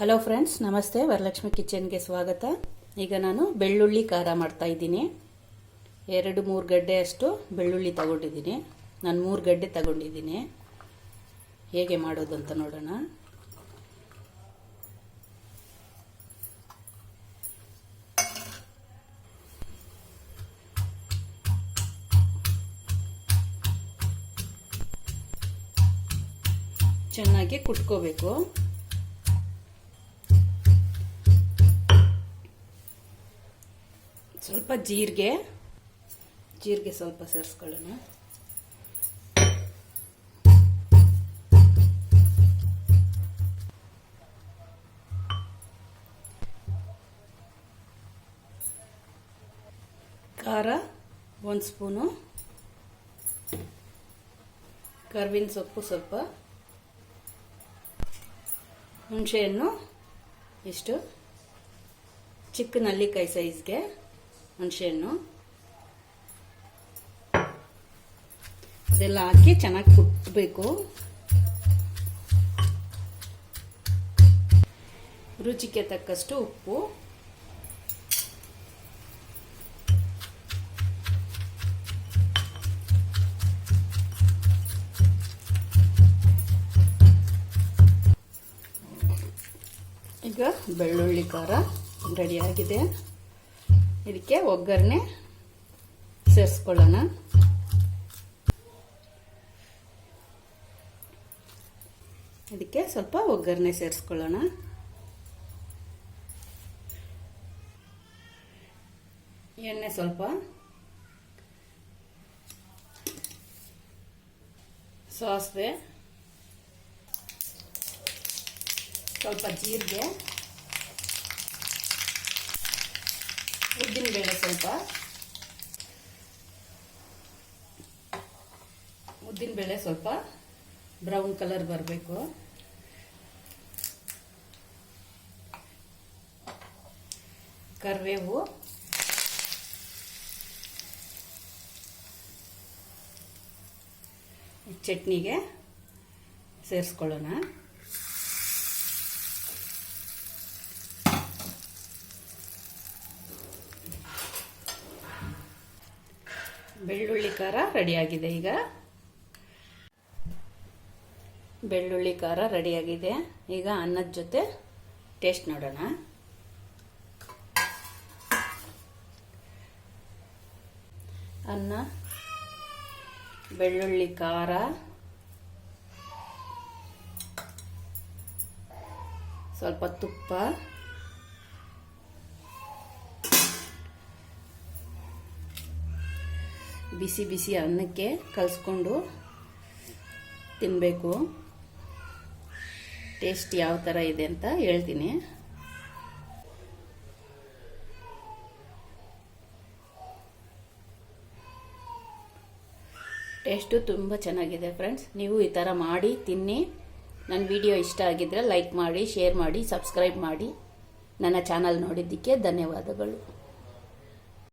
Hello friends ನಮಸ್ತೆ. ವರಲಕ್ಷ್ಮಿ ಕಿಚನ್ಗೆ ಸ್ವಾಗತ. ಈಗ ನಾನು ಬೆಳ್ಳುಳ್ಳಿ ಖಾರ ಮಾಡ್ತಾ ಇದ್ದೀನಿ. ಎರಡು ಮೂರು ಗಡ್ಡೆ ಅಷ್ಟು ಬೆಳ್ಳುಳ್ಳಿ ತಗೊಂಡಿದ್ದೀನಿ. ನಾನು ಮೂರು ಗಡ್ಡೆ ತಗೊಂಡಿದ್ದೀನಿ. ಹೇಗೆ ಮಾಡೋದು ಅಂತ ನೋಡೋಣ. ಚೆನ್ನಾಗಿ ಕುಟ್ಕೋಬೇಕು. ಸ್ವಲ್ಪ ಜೀರಿಗೆ ಜೀರಿಗೆ ಸ್ವಲ್ಪ ಸೇರಿಸ್ಕೊಳ್ಳೋಣ. ಖಾರ ಒಂದು ಸ್ಪೂನು, ಕರ್ವಿನ ಸೊಪ್ಪು ಸ್ವಲ್ಪ, ಹುಣಸೆಹಣ್ಣು ಇಷ್ಟು ಚಿಕ್ಕ ನಲ್ಲಿಕಾಯಿ ಸೈಜ್ಗೆ ಹುಣಸೆಹಣ್ಣು. ಅದೆಲ್ಲ ಹಾಕಿ ಚೆನ್ನಾಗಿ ಕುಟ್ಟಬೇಕು ರುಚಿಗೆ ತಕ್ಕಷ್ಟು ಉಪ್ಪು. ಈಗ ಬೆಳ್ಳುಳ್ಳಿ ಖಾರ ರೆಡಿಯಾಗಿದೆ ಇದಕ್ಕೆ ಒಗ್ಗರಣೆ ಸೇರಿಸ್ಕೊಳ್ಳೋಣ. ಇದಕ್ಕೆ ಸ್ವಲ್ಪ ಒಗ್ಗರಣೆ ಸೇರಿಸ್ಕೊಳ್ಳೋಣ. ಎಣ್ಣೆ ಸ್ವಲ್ಪ. ಸಾಸಿವೆ. ಸ್ವಲ್ಪ ಜೀರಿಗೆ. ಉದ್ದಿನಬೇಳೆ ಸ್ವಲ್ಪ. ಉದ್ದಿನ ಬೇಳೆ ಸ್ವಲ್ಪ. ಬ್ರೌನ್ ಕಲರ್ ಬರಬೇಕು. ಕರಿಬೇವು ಚಟ್ನಿಗೆ ಸೇರಿಸ್ಕೊಳ್ಳೋಣ. ಬೆಳ್ಳುಳ್ಳಿ ಖಾರ ರೆಡಿಯಾಗಿದೆ ಈಗ. ಬೆಳ್ಳುಳ್ಳಿ ಖಾರ ರೆಡಿಯಾಗಿದೆ. ಈಗ ಅನ್ನದ ಜೊತೆ ಟೇಸ್ಟ್ ನೋಡೋಣ. ಅನ್ನ, ಬೆಳ್ಳುಳ್ಳಿ ಖಾರ, ಸ್ವಲ್ಪ ತುಪ್ಪ ಬಿಸಿ ಬಿಸಿ ಅನ್ನಕ್ಕೆ ಕಲಿಸ್ಕೊಂಡು ತಿನ್ನಬೇಕು ಟೇಸ್ಟ್ ಯಾವ ಥರ ಇದೆ ಅಂತ ಹೇಳ್ತೀನಿ. ಟೇಸ್ಟು ತುಂಬ ಚೆನ್ನಾಗಿದೆ ಫ್ರೆಂಡ್ಸ್. ನೀವು ಈ ಥರ ಮಾಡಿ, ತಿನ್ನಿ. ನನ್ನ ವಿಡಿಯೋ ಇಷ್ಟ ಆಗಿದ್ದರೆ ಲೈಕ್ ಮಾಡಿ, ಶೇರ್ ಮಾಡಿ, ಸಬ್ಸ್ಕ್ರೈಬ್ ಮಾಡಿ. ನನ್ನ ಚಾನಲ್ ನೋಡಿದ್ದಕ್ಕೆ ಧನ್ಯವಾದಗಳು.